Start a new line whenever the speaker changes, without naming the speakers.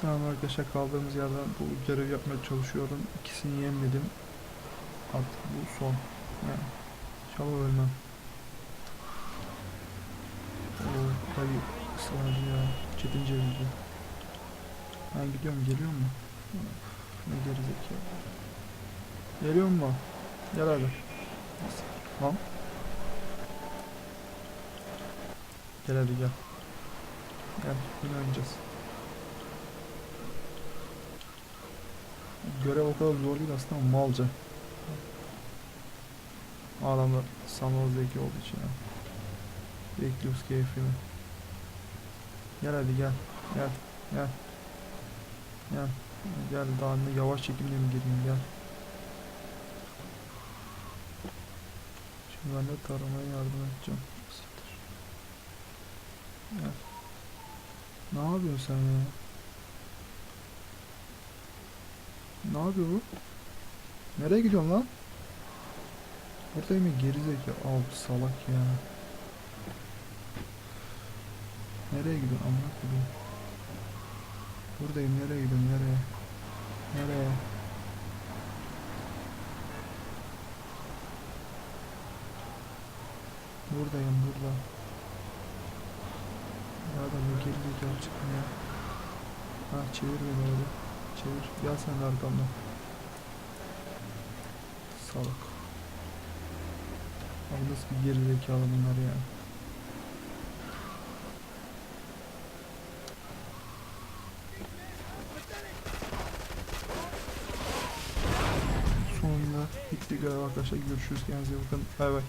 Selam arkadaşlar kaldığımız yerden bu görev yapmaya çalışıyorum. İkisini yemedim. Artık bu son. Yani ölmem. Oo, tabi ısrarcı ya. Çetin cevizi. Ben gidiyorum geliyor mu? Ne gerizekalı. Geliyor mu? Gel hadi. Lan. Gel hadi gel. Gel yine Görev o kadar zor değil aslında malca. Adamlar sanal zeki olduğu için. Bekliyoruz keyfini. Gel hadi gel. Gel. Gel. Gel. Gel daha ne yavaş çekimle mi gireyim gel. Şimdi ben de taramaya yardım edeceğim. Gel. Ne yapıyorsun sen ya? Ne yapıyor bu? Nereye gidiyorsun lan? Buradayım ya gerizekalı. Al salak ya. Nereye gidiyorsun amına koyayım? Buradayım nereye gidiyorsun nereye? Nereye? Buradayım burada. Ya da bu gerizekalı çıkmıyor. Ha çevir beni öyle. Çevir. Gel sen de arkamdan. Salak. Abi nasıl bir geri zekalı bunlar ya. Sonunda bitti görev arkadaşlar. Görüşürüz. Kendinize bakın. Bay bay.